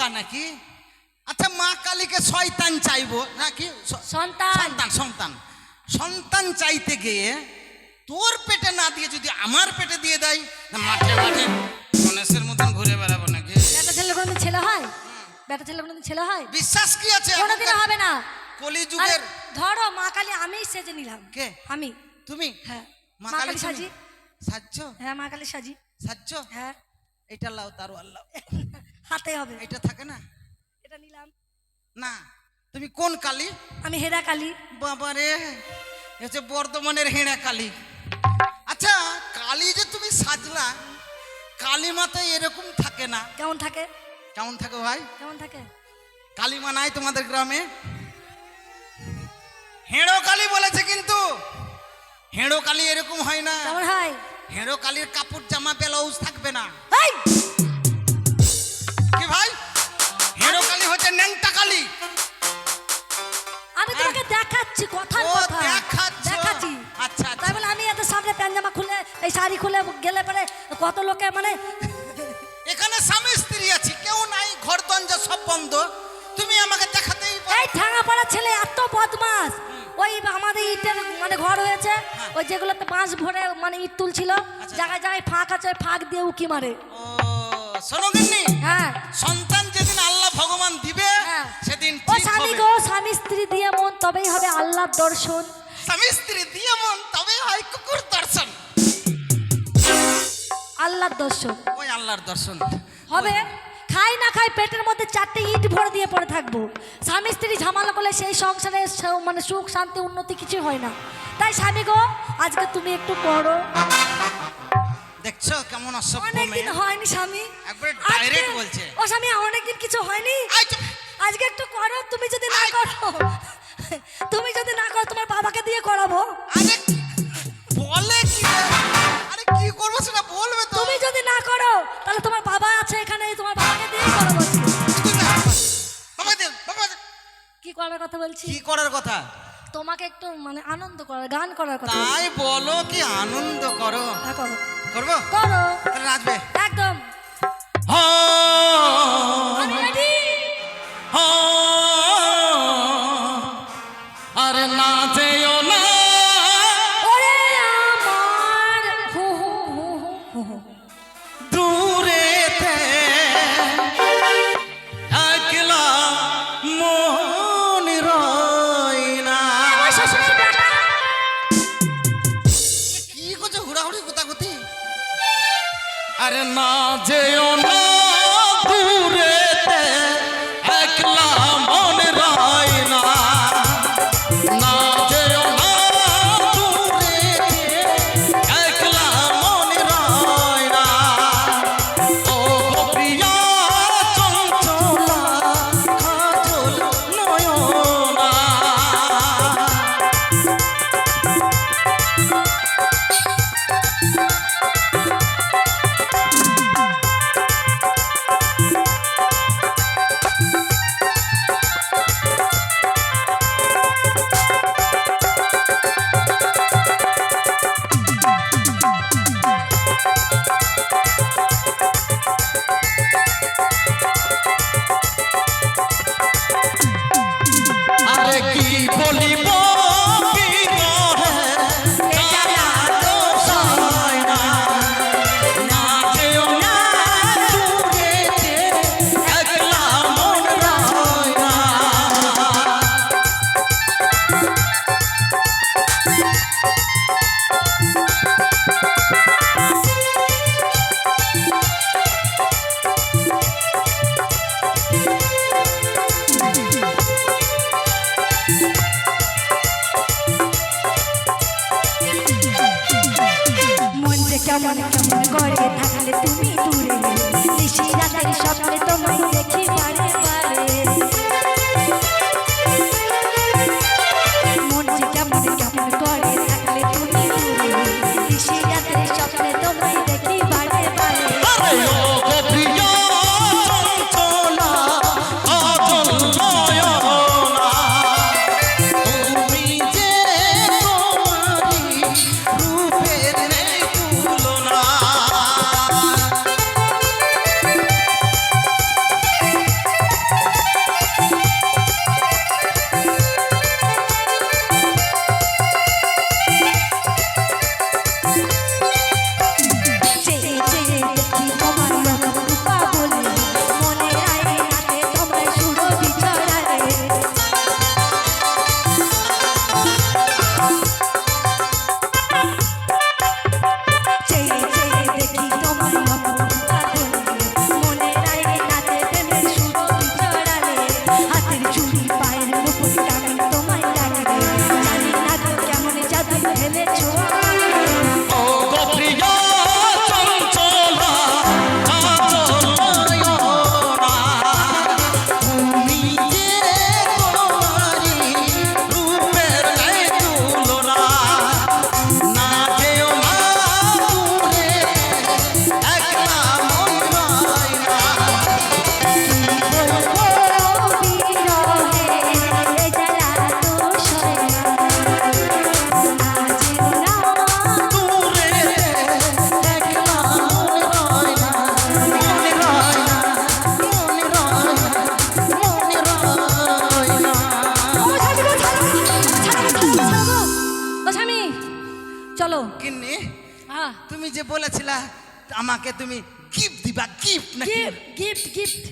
বোকা নাকি? আচ্ছা মা কালীকে শয়তান চাইব নাকি? সন্তান। সন্তান সন্তান। সন্তান চাইতে গিয়ে তোর পেটে না দিয়ে যদি আমার পেটে দিয়ে দেয় মাঠে মাঠে গণেশের মতন ঘুরে বেড়াবো নাকি? বেটা ছেলে কোনোদিন ছেলে হয়? বেটা ছেলে কোনোদিন ছেলে হয়? বিশ্বাস কি আছে? কোনোদিন হবে না। কলি যুগের ধরো মা কালী আমি সেজে নিলাম। কে? আমি। তুমি? হ্যাঁ। মা কালী সাজি। সাজছ? হ্যাঁ মা কালী সাজি। সাজছ? হ্যাঁ। এটা লাও তার আল্লাহ হাতে হবে। এটা থাকে না? এটা নিলাম। না তুমি কোন কালী? আমি হেরা কালী। বাবা রে হচ্ছে বর্ধমানের হেঁড়া কালী। আচ্ছা কালী যে তুমি সাজলা কালী মাতা এরকম থাকে না? কেমন থাকে? কেমন থাকে ভাই? কেমন থাকে? কালী মা নাই তোমাদের গ্রামে? হেঁড়ো কালী বলেছে কিন্তু। হেঁড়ো কালী এরকম হয় না। কেমন হয়? হেঁড়ো কালীর কাপড় জামা ব্লাউজ থাকবে না। শাড়ি খুলে গেলে পরে কত লোকে মানে এখানে স্বামী স্ত্রী আছে কেউ নাই ঘর দঞ্জা সব বন্ধ। তুমি আমাকে দেখাতেই এই ঠাঙা পাড়া ছেলে এত বদমাস ওই আমাদের ইটের মানে ঘর হয়েছে ওই যেগুলোতে বাঁশ ভরে মানে ইট তুলছিল আচ্ছা। জায়গায় জায়গায় ফাঁক আছে ফাঁক দিয়ে উকি মারে। শোনো হ্যাঁ। সন্তান যেদিন আল্লাহ ভগবান দিবে হ্যাঁ। সেদিন ও স্বামী গো স্বামী স্ত্রী দিয়ে মন তবেই হবে আল্লাহর দর্শন। স্বামী স্ত্রী দিয়ে মন তবে হয় কুকুর আল্লাহর দর্শন। ওই আল্লাহর দর্শন। হবে? খাই না খাই পেটের মধ্যে চারটে ইট ভরে দিয়ে পড়ে থাকব। স্বামী স্ত্রী ঝামেলা করলে সেই সংসারে মানে সুখ শান্তি উন্নতি কিছু হয় না। তাই স্বামী গো আজকে তুমি একটু করো দেখছ কেমন অসভ্য অনেকদিন হয়নি স্বামী। একবারে direct বলছে। ও স্বামী অনেকদিন কিছু হয়নি? আজকে একটু করো তুমি যদি না। করো। তুমি যদি না করো তোমার বাবাকে দিয়ে করাবো। আরে আছে এখানে তোমার বাবাকে দিয়ে করাবো। কি করার কথা বলছি? কি করার কথা? তোমাকে একটু মানে আনন্দ করার গান করার কথা। তাই বলো কি আনন্দ করো? হ্যাঁ করো। করব? করো। নাচবে। একদম। না যেও না। it to গিন্নি হ্যাঁ তুমি যে বলেছিলা আমাকে তুমি গিফট দিবা গিফট নাকি? গিফট গিফট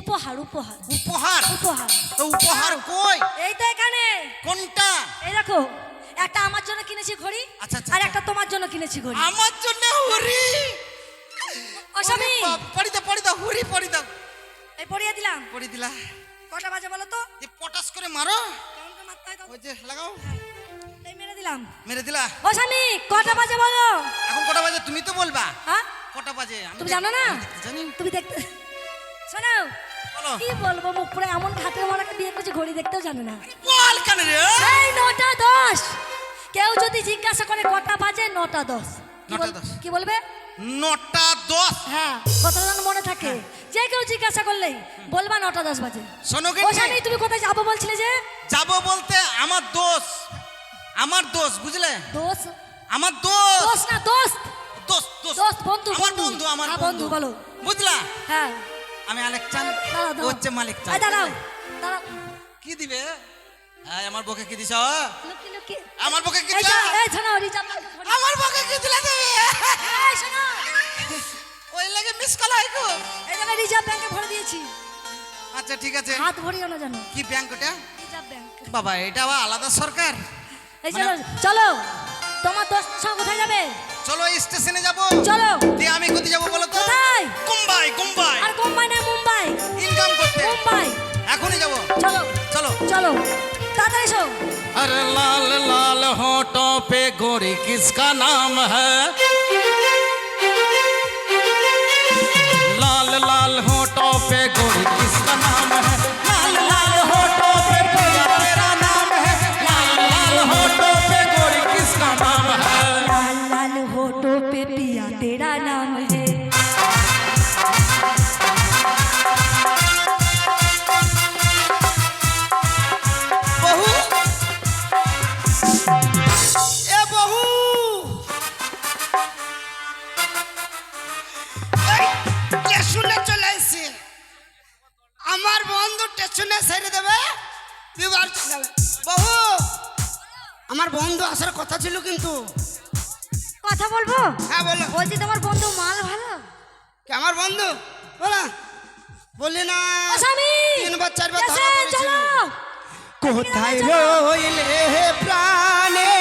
উপহার উপহার। উপহার? উপহার। তো উপহার কই? এই তো এখানে। কোনটা? এই দেখো একটা আমার জন্য কিনেছি ঘড়ি আচ্ছা, আচ্ছা, আর আচ্ছা। একটা তোমার জন্য কিনেছি ঘড়ি। আমার জন্য হুরি? অসামি পড়ি দাও পড়ি দাও হুরি পড়ি দাও। এই পড়িয়ে দিলাম। পড়ি দিলা। কটা বাজে বলো তো? যে পটাস করে মারো। কেমন করে মারতে হয় দাও। ওই যে লাগাও। এই মেরে দিলাম। মেরে দিলা? অসামি কটা বাজে বলো? এখন কটা বাজে? তুমি তো বলবা। হ্যাঁ? কটা বাজে? তুমি জানো না? জানি। তুমি দেখতে শোনো কি বলব মুখ পুরো এমন ঘাটের মারাকে বিয়ে করছে ঘড়ি দেখতেও জানে না। বল কেন রে? এই নটা দশ। কেউ যদি জিজ্ঞাসা করে কটা বাজে নটা দশ। কি বলবে? নটা দশ? হ্যাঁ কথাটা যেন মনে থাকে। যে কেউ জিজ্ঞাসা করলেই বলবা নটা দশ বাজে। শোনো ও তুমি কোথায় যাব বলছিলে যে? যাব বলতে আমার দোষ। আমার দোষ বুঝলে? দোষ? আমার দোষ। দোষ না দোস্ত দোষ দোষ। দোস্ত, বন্ধু, আমার বন্ধু। আমার হ্যাঁ, বন্ধু। বলো। বুঝলা? হ্যাঁ। আমি আলেক চান দাঁড়াও ও হচ্ছে মালিক দাঁড়াও দাঁড়াও। কি দিবে? হ্যাঁ আমার বকে কি দিছ? লুকি লুকি। আমার বকে কি শোনো, এই শোনো ব্যাংকে আমার বকে কি দিলা তুমি? এই শোনো। ওই লাগে মিস কল আইকো এই জায়গায় রিজার্ভ ব্যাংকে ভরে দিয়েছি। আচ্ছা ঠিক আছে। হাত ভরিও না জানো কি ব্যাংক ওটা? রিজার্ভ ব্যাংক বাবা এটা আলাদা সরকার? এই চলো চলো তোমার দোস্ত সঙ্গে কোথায় যাবে চলো স্টেশনে যাব চলো দিয়ে আমি কোথায় যাব বলো তো কোথায় মুম্বাই মুম্বাই আর মুম্বাই না মুম্বাই ইনকাম করতে মুম্বাই এখনই যাব চলো চলো চলো তাড়াতাড়ি এসো अरे लाल लाल होठों पे गोरी किसका नाम है আমার বন্ধু আসার কথা ছিল কিন্তু। কথা বলব? হ্যাঁ বলো। বলছি তোমার বন্ধু মাল ভালো? কে আমার বন্ধু? বলো। বলি না। তিনবার চারবার ধরা পড়েছিল। কোথায় রইলে প্রাণে?